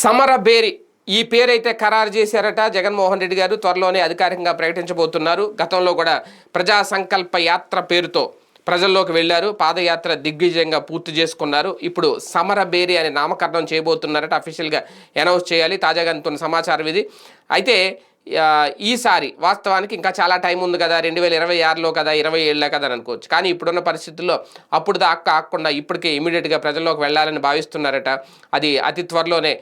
సమరబేరి ఈ పేరైతే ఖరారు చేశారట జగన్మోహన్ రెడ్డి గారు. త్వరలోనే అధికారికంగా ప్రకటించబోతున్నారు. గతంలో కూడా ప్రజా సంకల్ప యాత్ర పేరుతో ప్రజల్లోకి వెళ్ళారు. పాదయాత్ర దిగ్విజయంగా పూర్తి చేసుకున్నారు. ఇప్పుడు సమరబేరి అనే నామకరణం చేయబోతున్నారట. అఫీషియల్గా అనౌన్స్ చేయాలి. తాజాగా అందుతున్న సమాచారం ఇది. అయితే ఈసారి వాస్తవానికి ఇంకా చాలా టైం ఉంది కదా రెండు వేల ఇరవై ఆరులో కదా ఇరవై ఏళ్ళలో కదా అని అనుకోవచ్చు. కానీ ఇప్పుడున్న పరిస్థితుల్లో అప్పుడు దాకా ఆకుండా ఇప్పటికే ఇమీడియట్గా ప్రజల్లోకి వెళ్ళాలని భావిస్తున్నారట. అది అతి త్వరలోనే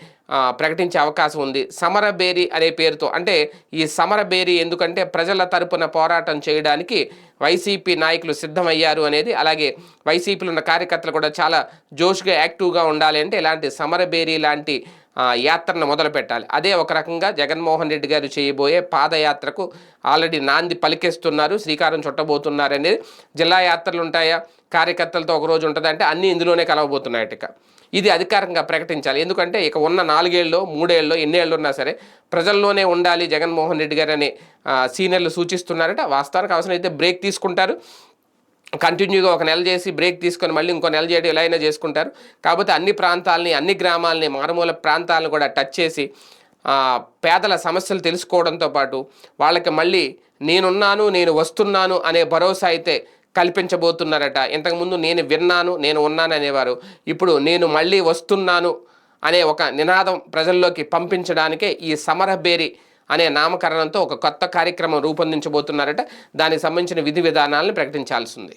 ప్రకటించే అవకాశం ఉంది. సమరబేరి అనే పేరుతో అంటే ఈ సమరబేరి ఎందుకంటే ప్రజల తరపున పోరాటం చేయడానికి వైసీపీ నాయకులు సిద్ధమయ్యారు అనేది అలాగే వైసీపీలో ఉన్న కార్యకర్తలు కూడా చాలా జోష్గా యాక్టివ్గా ఉండాలి అంటే ఇలాంటి సమరబేరి లాంటి యాత్రను మొదలు పెట్టాలి అదే ఒక రకంగా జగన్మోహన్ రెడ్డి గారు చేయబోయే పాదయాత్రకు ఆల్రెడీ నాంది పలికేస్తున్నారు శ్రీకారం చుట్టబోతున్నారనేది జిల్లా యాత్రలు ఉంటాయా? కార్యకర్తలతో ఒక రోజు ఉంటుందంటే అన్నీ ఇందులోనే కలవబోతున్నాయట ఇది అధికారికంగా ప్రకటించాలి. ఎందుకంటే ఇక ఉన్న నాలుగేళ్ళు మూడేళ్ళలో ఎన్నేళ్ళు ఉన్నా సరే ప్రజల్లోనే ఉండాలి జగన్మోహన్ రెడ్డి గారు అని సీనియర్లు సూచిస్తున్నారట. వాస్తవానికి అవసరం అయితే బ్రేక్ తీసుకుంటారు. కంటిన్యూగా ఒక నెల చేసి బ్రేక్ తీసుకొని మళ్ళీ ఇంకో నెల చేయడం ఎలా అయినా చేసుకుంటారు. కాకపోతే అన్ని ప్రాంతాలని అన్ని గ్రామాలని మారుమూల ప్రాంతాలను కూడా టచ్ చేసి పేదల సమస్యలు తెలుసుకోవడంతో పాటు వాళ్ళకి మళ్ళీ నేనున్నాను నేను వస్తున్నాను అనే భరోసా అయితే కల్పించబోతున్నారట. ఇంతకుముందు నేను విన్నాను నేను ఉన్నాను అనేవారు. ఇప్పుడు నేను మళ్ళీ వస్తున్నాను అనే ఒక నినాదం ప్రజల్లోకి పంపించడానికే ఈ సమరబేరి అనే నామకరణంతో ఒక కొత్త కార్యక్రమం రూపొందించబోతున్నారట. దానికి సంబంధించిన విధి విధానాలను ప్రకటించాల్సి ఉంది.